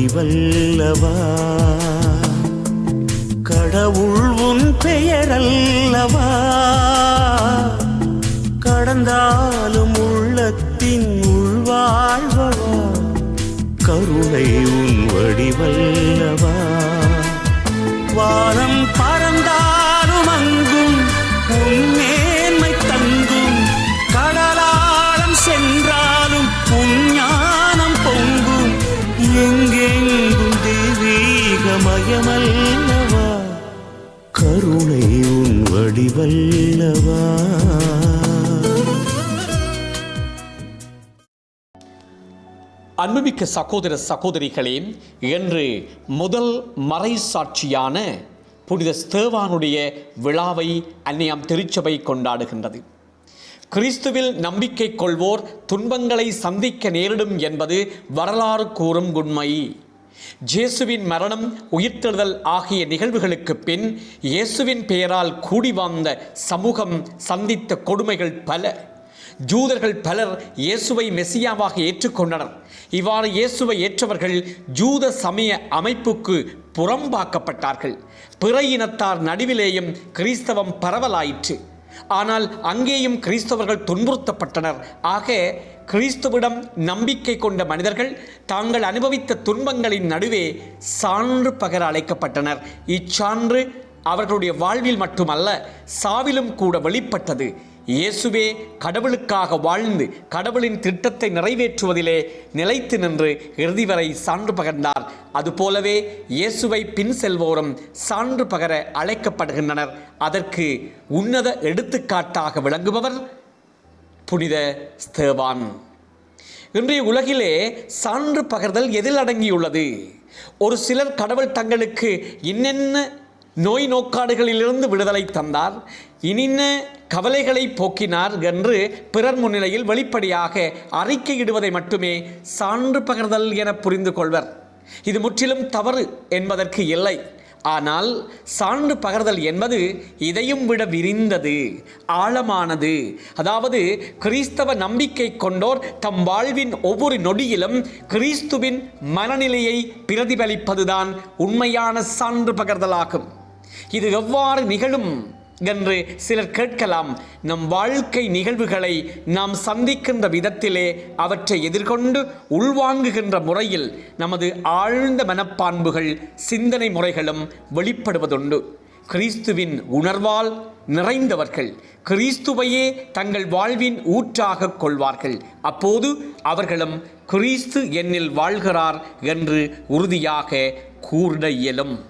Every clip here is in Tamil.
வடிவல்லவா கடவுள் உன் பெயரல்லவா? கடந்தாலும் உள்ளத்தின் உள்வாழ்வா கருணை உன் வடிவல்லவா? வானம் உன் அன்புமிக்க சகோதர சகோதரிகளே என்று முதல் மறை சாட்சியான புனித ஸ்தேவானுடைய விழாவை அன்னையாம் திருச்சபை கொண்டாடுகின்றது. கிறிஸ்துவில் நம்பிக்கை கொள்வோர் துன்பங்களை சந்திக்க நேரிடும் என்பது வரலாறு கூறும் உண்மை. இயேசுவின் மரணம் உயிர்த்தெழுதல் ஆகிய நிகழ்வுகளுக்கு பின் இயேசுவின் பெயரால் கூடி வாழ்ந்த சமூகம் சந்தித்த கொடுமைகள் பல. ஜூதர்கள் பலர் இயேசுவை மெசியாவாக ஏற்றுக்கொண்டனர். இவ்வாறு இயேசுவை ஏற்றவர்கள் ஜூத சமய அமைப்புக்கு புறம்பாக்கப்பட்டார்கள். பிற இனத்தார் நடுவிலேயும் கிறிஸ்தவம் பரவலாயிற்று. ஆனால் அங்கேயும் கிறிஸ்தவர்கள் துன்புறுத்தப்பட்டனர். ஆக கிறிஸ்துவிடம் நம்பிக்கை கொண்ட மனிதர்கள் தாங்கள் அனுபவித்த துன்பங்களின் நடுவே சான்று பகர அழைக்கப்பட்டனர். இச்சான்று அவர்களுடைய வாழ்வில் மட்டுமல்ல சாவிலும் கூட வெளிப்பட்டது. இயேசுவே கடவுளுக்காக வாழ்ந்து கடவுளின் திட்டத்தை நிறைவேற்றுவதிலே நிலைத்து நின்று இறுதி வரை சான்று பகர்ந்தார். அதுபோலவே இயேசுவை பின் செல்வோரும் சான்று பகர அழைக்கப்படுகின்றனர். அதற்கு உன்னத எடுத்துக்காட்டாக விளங்குபவர் புனித ஸ்தேவான். இன்றைய உலகிலே சான்று பகர்தல் எதில் அடங்கியுள்ளது? ஒரு சிலர் கடவுள் தங்களுக்கு என்னென்ன நோய் நோக்காடுகளிலிருந்து விடுதலை தந்தார்? இனின்ன கவலைகளை போக்கினார் என்று பிறர் முன்னிலையில் வெளிப்படையாக அறிக்கையிடுவதை மட்டுமே சான்று பகர்தல் என புரிந்து கொள்வர். இது முற்றிலும் தவறு என்பதற்கு இல்லை. ஆனால் சான்று பகர்தல் என்பது இதையும் விட விரிந்தது ஆழமானது. அதாவது கிறிஸ்தவ நம்பிக்கை கொண்டோர் தம் வாழ்வின் ஒவ்வொரு நொடியிலும் கிறிஸ்துவின் மனநிலையை பிரதிபலிப்பதுதான் உண்மையான சான்று பகர்தலாகும். இது எவ்வாறு நிகழும்? என்று சிலர் கேட்கலாம். நம் வாழ்க்கை நிகழ்வுகளை நாம் சந்திக்கின்ற விதத்திலே அவற்றை எதிர்கொண்டு உள்வாங்குகின்ற முறையில் நமது ஆழ்ந்த மனப்பான்புகள் சிந்தனை முறைகளும் வெளிப்படுவதுண்டு. கிறிஸ்துவின் உணர்வால் நிறைந்தவர்கள் கிறிஸ்துவையே தங்கள் வாழ்வின் ஊற்றாக கொள்வார்கள். அப்போது அவர்களும் கிறிஸ்து என்னில் வாழ்கிறார் என்று உறுதியாக கூற இயலும்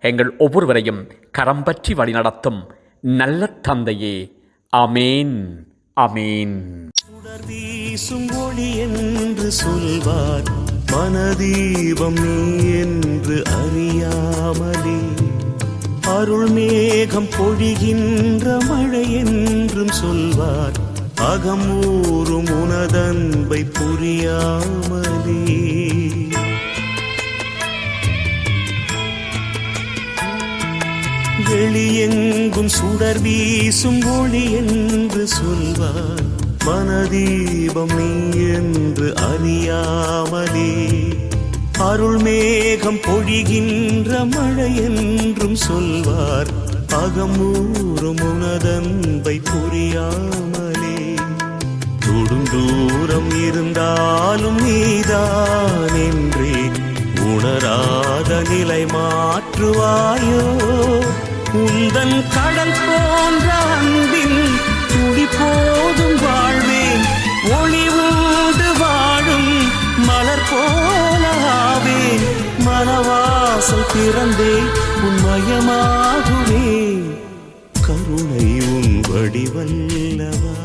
எங்கள் ஒவ்வொருவரையும் கரம் பற்றி வழிநடத்தும் நல்ல தந்தையே. அமேன் அமேன் வீசும் ஒளி என்று சொல்வார் மனதீபம் நீ என்று அறியாமலே. அருள் மேகம் பொழிகின்ற மழை என்றும் சொல்வார் அகமூறும் உனதன்பை புரியாமல். சுடர் வீசும் ஒளி என்று சொல்வார். மனதீபம் நீ என்று அறியாமலே. அருள் மேகம் பொழிகின்ற மழை என்றும் சொல்வார். அகமூறும் உனதன்பை புரியாமலே. தொடும் தூரம் இருந்தாலும் நீதான் என்றே. உணராத நிலை மாற்றுவாயோ? உந்தன் கடல் போன்ற அன்பின் துடி போதும் வாழ்வேன் ஒளி உண்டு வாழும் மலர் போலாவே மனவாசல் திறந்தே உன்மயமாகுவே கருணை உன் வடிவல்லவா.